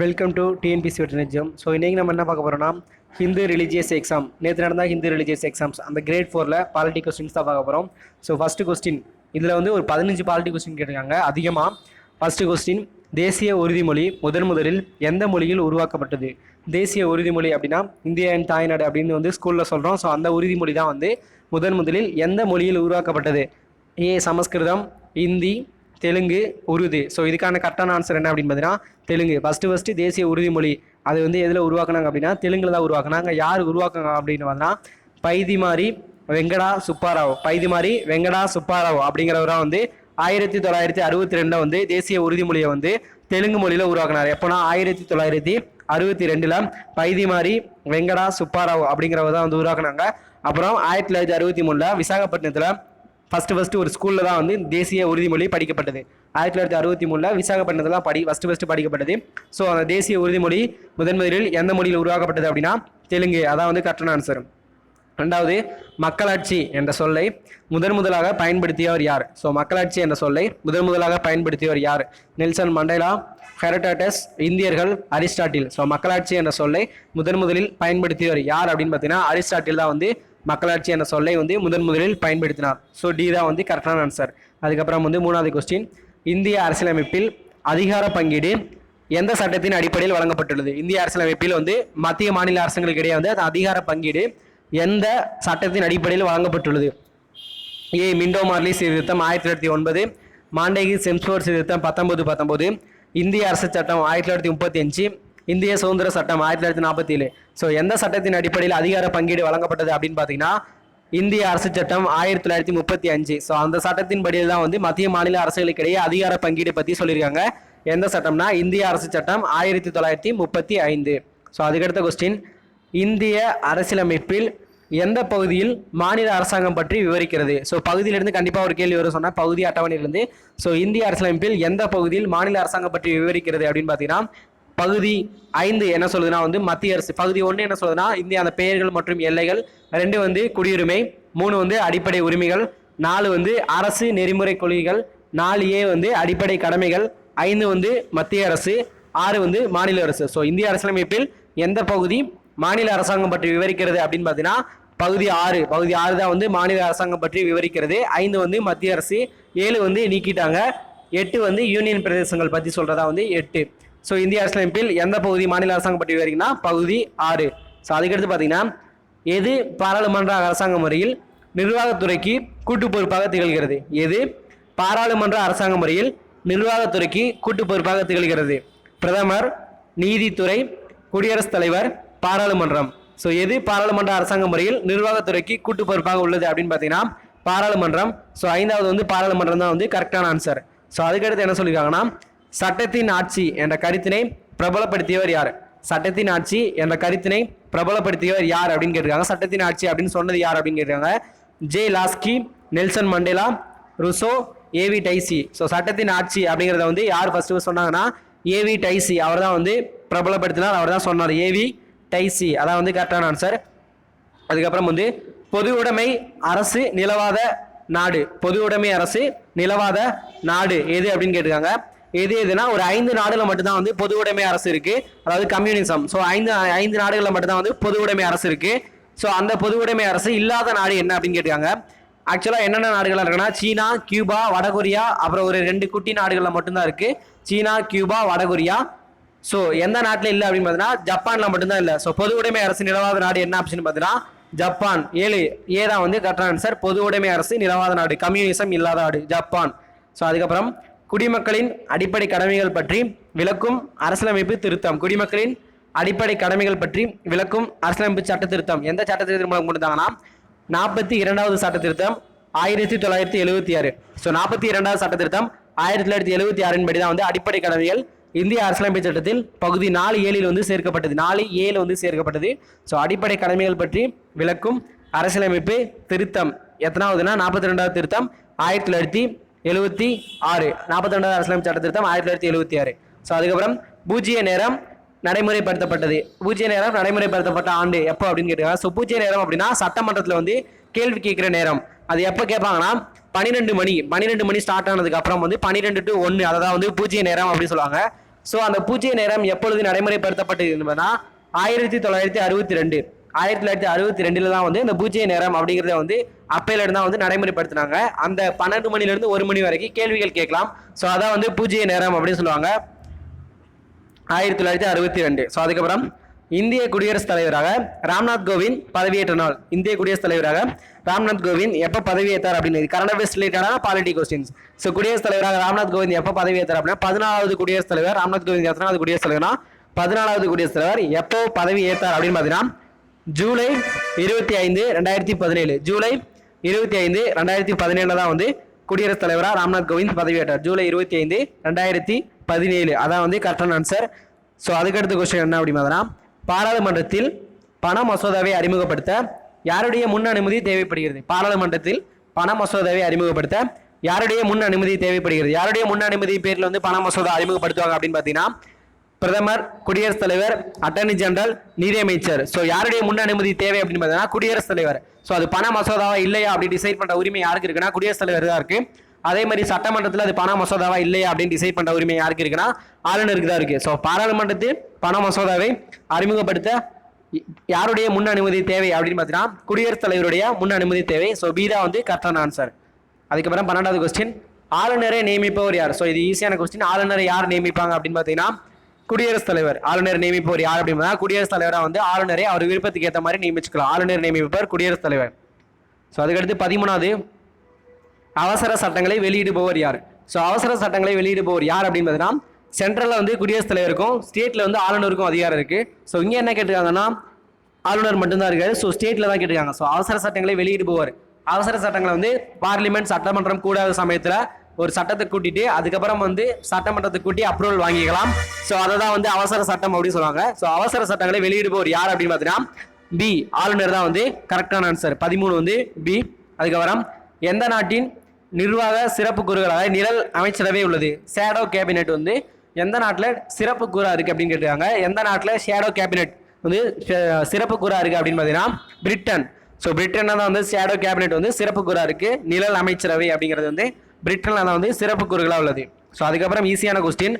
Welcome to TNPSC வெட்டனிஜம் so இன்றைக்கி நம்ம என்ன பார்க்க போகிறோம்னா ஹிந்து ரிலீஜியஸ் எக்ஸாம் நேற்று நடந்த ஹிந்து ரிலீஜியஸ் எக்ஸாம்ஸ் அந்த கிரேட் ஃபோரில் பாலிட்டி கொஸ்டின்ஸ் தான் பார்க்க போகிறோம் ஸோ ஃபஸ்ட்டு கொஸ்டின் இதில் வந்து ஒரு பதினஞ்சு பாலிட்டி கொஸ்டின் கேட்டிருக்காங்க. அதிகமாக ஃபஸ்ட்டு கொஸ்டின் தேசிய உறுதிமொழி முதன் முதலில் எந்த மொழியில் உருவாக்கப்பட்டது? தேசிய உறுதிமொழி அப்படின்னா இந்தியாவின் தாய்நாடு அப்படின்னு வந்து ஸ்கூலில் சொல்கிறோம் ஸோ அந்த உறுதிமொழி தான் வந்து முதன் முதலில் எந்த மொழியில் உருவாக்கப்பட்டது? ஏ சமஸ்கிருதம் இந்தி தெலுங்கு உருது. ஸோ இதுக்கான கரெக்டான ஆன்சர் என்ன அப்படின்னு பார்த்தீங்கன்னா தெலுங்கு. ஃபஸ்ட்டு ஃபஸ்ட்டு தேசிய உறுதிமொழி அது வந்து எதில் உருவாக்குனாங்க அப்படின்னா தெலுங்கில் தான் உருவாக்குனாங்க. யார் உருவாக்குங்க அப்படின்னு பார்த்தீங்கன்னா பைதிமாரி வெங்கடா சுப்பாராவ். பைதிமாரி வெங்கடா சுப்பாராவ் அப்படிங்கிறவராக வந்து ஆயிரத்தி தொள்ளாயிரத்தி அறுபத்தி ரெண்டில் வந்து தேசிய உறுதிமொழியை வந்து தெலுங்கு மொழியில் உருவாக்குனார். எப்போனா ஆயிரத்தி தொள்ளாயிரத்தி அறுபத்தி ரெண்டில் பைதிமாரி வெங்கடா சுப்பாராவ் அப்படிங்கிறவர் தான் வந்து உருவாக்குனாங்க. அப்புறம் ஆயிரத்தி தொள்ளாயிரத்தி அறுபத்தி மூணில் விசாகப்பட்டினத்தில் ஃபஸ்ட்டு ஃபஸ்ட்டு ஒரு ஸ்கூலில் தான் வந்து தேசிய உறுதிமொழி படிக்கப்பட்டது. ஆயிரத்தி தொள்ளாயிரத்தி அறுபத்தி மூணில் விசாகப்பட்டினத்தில் படி ஃபஸ்ட்டு ஃபஸ்ட்டு படிக்கப்பட்டது. ஸோ அந்த தேசிய உறுதிமொழி முதன் முதலில் எந்த மொழியில் உருவாக்கப்பட்டது அப்படின்னா தெலுங்கு. அதான் வந்து கரெக்டான ஆன்சர் ரெண்டாவது மக்களாட்சி என்ற சொல்லை முதன் முதலாக பயன்படுத்தியவர் யார்? ஸோ மக்களாட்சி என்ற சொல்லை முதன் முதலாக பயன்படுத்தியவர் யார்? நெல்சன் மண்டேலா ஹெரடாட்டஸ் இந்தியர்கள் அரிஸ்டாட்டில். ஸோ மக்களாட்சி என்ற சொல்லை முதன் முதலில் பயன்படுத்தியவர் யார் அப்படின்னு பார்த்தீங்கன்னா அரிஸ்டாட்டில் தான் வந்து மக்களாட்சி என்ற சொல்லை வந்து முதன் முதலில் பயன்படுத்தினார். ஸோ டி தான் வந்து கரெக்டான ஆன்சர் அதுக்கப்புறம் வந்து மூணாவது கொஸ்டின் இந்திய அரசியலமைப்பில் அதிகார பங்கீடு எந்த சட்டத்தின் அடிப்படையில் வழங்கப்பட்டுள்ளது? இந்திய அரசியலமைப்பில் வந்து மத்திய மாநில அரசுகளுக்கு இடையே வந்து அந்த அதிகார பங்கீடு எந்த சட்டத்தின் அடிப்படையில் வழங்கப்பட்டுள்ளது? ஏ மிண்டோ மார்லி சீர்திருத்தம் ஆயிரத்தி தொள்ளாயிரத்தி ஒன்பது மாண்டேகி செம்ஸ்போர் சீர்திருத்தம் பத்தொன்பது பத்தொன்பது இந்திய அரசு சட்டம் ஆயிரத்தி தொள்ளாயிரத்தி முப்பத்தி அஞ்சு இந்திய சுதந்திர சட்டம் ஆயிரத்தி தொள்ளாயிரத்தி நாற்பத்தி ஏழு. ஸோ எந்த சட்டத்தின் அடிப்படையில் அதிகார பங்கீடு வழங்கப்பட்டது அப்படின்னு பார்த்தீங்கன்னா இந்திய அரசு சட்டம் ஆயிரத்தி தொள்ளாயிரத்தி முப்பத்தி அஞ்சு. ஸோ அந்த சட்டத்தின் படியில் தான் வந்து மத்திய மாநில அரசுகளுக்கிடையே அதிகார பங்கீடு பற்றி சொல்லியிருக்காங்க. எந்த சட்டம்னா இந்திய அரசு சட்டம் ஆயிரத்தி தொள்ளாயிரத்தி முப்பத்தி ஐந்து. ஸோ அதுக்கடுத்த கொஸ்டின் இந்திய அரசியலமைப்பில் எந்த பகுதியில் மாநில அரசாங்கம் பற்றி விவரிக்கிறது? ஸோ பகுதியிலிருந்து கண்டிப்பாக ஒரு கேள்வி வரும் சொன்னால் பகுதி அட்டவணையிலிருந்து. ஸோ இந்திய அரசியலமைப்பில் எந்த பகுதியில் மாநில அரசாங்கம் பற்றி விவரிக்கிறது அப்படின்னு பார்த்தீங்கன்னா பகுதி ஐந்து என்ன சொல்லுதுன்னா வந்து மத்திய அரசு. பகுதி ஒன்று என்ன சொல்லுதுன்னா இந்தியா அந்த பெயர்கள் மற்றும் எல்லைகள் ரெண்டு வந்து குடியுரிமை மூணு வந்து அடிப்படை உரிமைகள் நாலு வந்து அரசு நெறிமுறை கொள்கைகள் நாலு ஏ வந்து அடிப்படை கடமைகள் ஐந்து வந்து மத்திய அரசு ஆறு வந்து மாநில அரசு. ஸோ இந்திய அரசியலமைப்பில் எந்த பகுதி மாநில அரசாங்கம் பற்றி விவரிக்கிறது அப்படின்னு பார்த்தீங்கன்னா பகுதி ஆறு. பகுதி ஆறு தான் வந்து மாநில அரசாங்கம் பற்றி விவரிக்கிறது. ஐந்து வந்து மத்திய அரசு ஏழு வந்து நீக்கிட்டாங்க. எட்டு வந்து யூனியன் பிரதேசங்கள் பற்றி சொல்கிறதா வந்து எட்டு. ஸோ இந்திய அரசியலமைப்பில் எந்த பகுதி மாநில அரசாங்கம் பற்றி விவரிக்குன்னா பகுதி ஆறு. ஸோ அதுக்கடுத்து பார்த்தீங்கன்னா எது பாராளுமன்ற அரசாங்க முறையில் நிர்வாகத்துறைக்கு கூட்டு பொறுப்பாக திகழ்கிறது? எது பாராளுமன்ற அரசாங்க முறையில் நிர்வாகத்துறைக்கு கூட்டு பொறுப்பாக திகழ்கிறது? பிரதமர் நீதித்துறை குடியரசுத் தலைவர் பாராளுமன்றம். ஸோ எது பாராளுமன்ற அரசாங்க முறையில் நிர்வாகத்துறைக்கு கூட்டு பொறுப்பாக உள்ளது அப்படின்னு பார்த்தீங்கன்னா பாராளுமன்றம். ஸோ ஐந்தாவது வந்து பாராளுமன்றம் தான் வந்து கரெக்டான ஆன்சர் ஸோ அதுக்கடுத்து என்ன சொல்லியிருக்காங்கன்னா சட்டத்தின் ஆட்சி என்ற கருத்தினை பிரபலப்படுத்தியவர் யார்? சட்டத்தின் ஆட்சி என்ற கருத்தினை பிரபலப்படுத்தியவர் யார் அப்படின்னு கேட்டிருக்காங்க. சட்டத்தின் ஆட்சி அப்படின்னு சொன்னது யார் அப்படின்னு கேட்டிருக்காங்க. J Laski Nelson Mandela Rousseau AV Dicey. So சட்டத்தின் ஆட்சி அப்படிங்கிறத வந்து யார் ஃபர்ஸ்ட் சொன்னாங்கன்னா ஏவி டைசி. அவர் தான் வந்து பிரபலப்படுத்தினார். அவர் தான் சொன்னார் ஏவி டைசி. அதான் வந்து கரெக்டான ஆன்சர் அதுக்கப்புறம் வந்து பொது உடைமை அரசு நிலவாத நாடு. பொது உடைமை அரசு நிலவாத நாடு. எது அப்படின்னு கேட்டிருக்காங்க? எது எதுனா ஒரு ஐந்து நாடுகள் மட்டும்தான் வந்து பொது உடைமை அரசு இருக்கு. அதாவது கம்யூனிசம் ஸோ ஐந்து ஐந்து நாடுகளில் மட்டும்தான் வந்து பொது உடைமை அரசு இருக்கு. ஸோ அந்த பொது உடைமை அரசு இல்லாத நாடு என்ன அப்படின்னு கேட்டிருக்காங்க? ஆக்சுவலாக என்னென்ன நாடுகள் இருக்குன்னா சீனா கியூபா வடகொரியா அப்புறம் ஒரு ரெண்டு குட்டி நாடுகளில் மட்டும்தான் இருக்கு. சீனா கியூபா வடகொரியா. ஸோ எந்த நாட்டில் இல்லை அப்படின்னு பார்த்தீங்கன்னா ஜப்பானில் மட்டும்தான் இல்லை. ஸோ பொது உடைமை அரசு நிலவாத நாடு என்ன ஆப்ஷன் பார்த்தீங்கன்னா ஜப்பான். ஏழு ஏ தான் வந்து கரெக்டான ஆன்சர் பொது உடைமை அரசு நிலவாத நாடு. கம்யூனிசம் இல்லாத நாடு ஜப்பான். ஸோ அதுக்கப்புறம் குடிமக்களின் அடிப்படை கடமைகள் பற்றி விளக்கும் அரசியலமைப்பு திருத்தம். குடிமக்களின் அடிப்படை கடமைகள் பற்றி விளக்கும் அரசியலமைப்பு சட்ட திருத்தம். எந்த சட்ட திருத்தம் மூலம் கொடுத்தாங்கன்னா நாற்பத்தி இரண்டாவது சட்ட திருத்தம் ஆயிரத்தி தொள்ளாயிரத்தி எழுபத்தி ஆறு. ஸோ நாற்பத்தி இரண்டாவது சட்ட திருத்தம் ஆயிரத்தி தொள்ளாயிரத்தி எழுபத்தி ஆறின் படி தான் வந்து அடிப்படை கடமைகள் இந்திய அரசியலமைப்பு சட்டத்தில் பகுதி நாலு ஏழில் வந்து சேர்க்கப்பட்டது. நாலு ஏழு வந்து சேர்க்கப்பட்டது. ஸோ அடிப்படை கடமைகள் பற்றி விளக்கும் அரசியலமைப்பு திருத்தம். எத்தனாவதுன்னா நாற்பத்தி ரெண்டாவது திருத்தம் ஆயிரத்தி தொள்ளாயிரத்தி எழுபத்தி ஆறு. நாற்பத்தி ரெண்டாவது அரசியலமைப்பு சட்ட திருத்தம் ஆயிரத்தி தொள்ளாயிரத்தி எழுபத்தி ஆறு. ஸோ அதுக்கப்புறம் பூஜ்ஜிய நேரம் நடைமுறைப்படுத்தப்பட்டது. பூஜ்ஜிய நேரம் நடைமுறைப்படுத்தப்பட்ட ஆண்டு எப்போ அப்படின்னு கேட்டாங்க ஸோ பூஜ்ஜிய நேரம் அப்படின்னா சட்டமன்றத்தில் வந்து கேள்வி கேட்குற நேரம். அது எப்போ கேட்பாங்கன்னா பன்னிரெண்டு மணி. பன்னிரெண்டு மணி ஸ்டார்ட் ஆனதுக்கு அப்புறம் வந்து பன்னிரெண்டு டு ஒன்று அதை தான் வந்து பூஜ்ஜிய நேரம் அப்படின்னு சொல்லுவாங்க. ஸோ அந்த பூஜ்ய நேரம் எப்பொழுது நடைமுறைப்படுத்தப்பட்டது என்பதுனா ஆயிரத்தி தொள்ளாயிரத்தி அறுபத்தி ரெண்டு. ஆயிரத்தி தொள்ளாயிரத்தி அறுபத்தி ரெண்டில் தான் வந்து இந்த பூஜ்ய நேரம் அப்படிங்கிறத வந்து அப்பையிலிருந்து தான் வந்து நடைமுறைப்படுத்தினாங்க. அந்த பன்னெண்டு மணிலேருந்து ஒரு மணி வரைக்கும் கேள்விகள் கேட்கலாம். ஸோ அதான் வந்து பூஜ்ய நேரம் அப்படின்னு சொல்லுவாங்க. ஆயிரத்தி தொள்ளாயிரத்தி அறுபத்தி ரெண்டு. ஸோ அதுக்கப்புறம் இந்திய குடியரசுத் தலைவராக ராம்நாத் கோவிந்த் பதவியேற்ற நாள் இந்திய குடியரசுத் தலைவராக ராம்நாத் கோவிந்த் எப்போ பதவியேற்றார் அப்படின்னு கரண்ட் அஃபேர்ஸ் ரிலேட்டடான பாலிட்டி கொஸ்டின்ஸ் ஸோ குடியரசுத் தலைவராக ராம்நாத் கோவிந்த் எப்போ பதவியேற்றார் அப்படின்னா பதினாலாவது குடியரசுத் தலைவர் ராம்நாத் கோவிந்த் எத்தனாவது குடியரசுத் தலைவர்னா பதினாலாவது குடியரசுத் தலைவர் எப்போ பதவி ஏற்றார் அப்படின்னு பார்த்தீங்கன்னா ஜூலை இருபத்தி ஐந்து ரெண்டாயிரத்தி பதினேழு. ஜூலை இருபத்தி ஐந்து ரெண்டாயிரத்தி பதினேழில் தான் வந்து குடியரசுத் தலைவராக ராம்நாத் கோவிந்த் பதவியேற்றார். ஜூலை இருபத்தி ஐந்து ரெண்டாயிரத்தி பதினேழு. அதான் வந்து கரெக்டான ஆன்சர் ஸோ அதுக்கடுத்த கொஸ்டின் என்ன அப்படின்னா பார்த்தீங்கன்னா பாராளுமன்றத்தில் பண மசோதாவை அறிமுகப்படுத்த யாருடைய முன் அனுமதி தேவைப்படுகிறது? பாராளுமன்றத்தில் பண மசோதாவை அறிமுகப்படுத்த யாருடைய முன் அனுமதி தேவைப்படுகிறது? யாருடைய முன் அனுமதி பேரில் வந்து பண மசோதா அறிமுகப்படுத்துவாங்க அப்படின்னு பார்த்தீங்கன்னா பிரதமர் குடியரசுத் தலைவர் அட்டர்னி ஜெனரல் நீதியமைச்சர். ஸோ யாருடைய முன் அனுமதி தேவை அப்படின்னு பார்த்தீங்கன்னா குடியரசுத் தலைவர். ஸோ அது பண மசோதாவா இல்லையா அப்படி டிசைட் பண்ணுற உரிமை யாருக்கு இருக்குன்னா குடியரசுத் தலைவர் தான் இருக்கு. அதே மாதிரி சட்டமன்றத்தில் அது பண மசோதாவா இல்லையா அப்படின்னு டிசைட் பண்ணுற உரிமை யாருக்கு இருக்குன்னா ஆளுநருக்கு தான் இருக்கு. ஸோ பாராளுமன்றத்தில் பண மசோதாவை அறிமுகப்படுத்த யாருடைய முன் அனுமதி தேவை அப்படின்னு பார்த்தீங்கன்னா குடியரசுத் தலைவருடைய முன் அனுமதி தேவை. ஸோ பீதா வந்து கரெக்டான ஆன்சர் அதுக்கப்புறம் பன்னெண்டாவது கொஸ்டின் ஆளுநரை நியமிப்பவர் யார்? ஸோ இது ஈஸியான கொஸ்டின் ஆளுநரை யார் நியமிப்பாங்க அப்படின்னு பார்த்தீங்கன்னா குடியரசுத் தலைவர். ஆளுநர் நியமிப்பவர் யார் அப்படின்னா குடியரசுத் தலைவராக வந்து ஆளுநரை அவர் விருப்பத்துக்கு ஏற்ற மாதிரி நியமிச்சுக்கலாம். ஆளுநர் நியமிப்பவர் குடியரசுத் தலைவர். ஸோ அதுக்கடுத்து பதிமூணாவது அவசர சட்டங்களை வெளியிடுபவர் யார்? ஸோ அவசர சட்டங்களை வெளியிடுபவர் யார் அப்படின்னு பார்த்தீங்கன்னா சென்ட்ரலில் வந்து குடியரசுத் தலைவருக்கும் ஸ்டேட்டில் வந்து ஆளுநருக்கும் அதிகாரம் இருக்குது ஸோ இங்கே என்ன கேட்டிருக்காங்கன்னா ஆளுநர் மட்டும்தான் இருக்காரு. ஸோ ஸ்டேட்டில் தான் கேட்டிருக்காங்க. ஸோ அவசர சட்டங்களை வெளியிடுபவர். அவசர சட்டங்களை வந்து பார்லிமெண்ட் சட்டமன்றம் கூடாத சமயத்தில் ஒரு சட்டத்தை கூட்டிட்டு அதுக்கப்புறம் வந்து சட்டமன்றத்தை கூட்டி அப்ரூவல் வாங்கிக்கலாம். ஸோ அதை தான் வந்து அவசர சட்டம் அப்படின்னு சொல்லுவாங்க. ஸோ அவசர சட்டங்களை வெளியிடுபவர் யார் அப்படின்னு பார்த்தீங்கன்னா பி ஆளுநர் தான் வந்து கரெக்டான ஆன்சர் பதிமூணு வந்து பி அதுக்கப்புறம் எந்த நாட்டின் நிர்வாக சிறப்பு கூறுகளாக நிழல் அமைச்சரவை உள்ளது. ஷேடோ கேபினெட் வந்து எந்த நாட்டில் சிறப்பு கூறா இருக்குது அப்படின்னு கேட்டிருக்காங்க. எந்த நாட்டில் ஷேடோ கேபினெட் வந்து சிறப்பு கூறா இருக்குது அப்படின்னு பார்த்தீங்கன்னா பிரிட்டன் ஸோ பிரிட்டனில் தான் வந்து ஷேடோ கேபினெட் வந்து சிறப்பு கூறா இருக்குது நிழல் அமைச்சரவை அப்படிங்கிறது வந்து பிரிட்டனில் தான் வந்து சிறப்பு குறுகளாக உள்ளது. ஸோ அதுக்கப்புறம் ஈஸியான கொஸ்டின்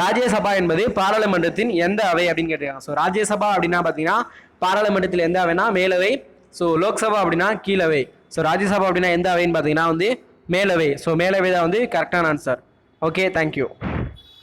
ராஜ்யசபா என்பது பாராளுமன்றத்தின் எந்த அவை அப்படின்னு கேட்டிருக்காங்க. ஸோ ராஜ்யசபா அப்படின்னா பார்த்தீங்கன்னா பாராளுமன்றத்தில் எந்த அவைனா மேலவை. ஸோ லோக்சபா அப்படின்னா கீழவை. ஸோ ராஜ்யசபா அப்படின்னா எந்த அவைன்னு பார்த்தீங்கன்னா வந்து மேலவை. ஸோ மேலவை தான் வந்து கரெக்டான ஆன்சர் ஓகே தேங்க்யூ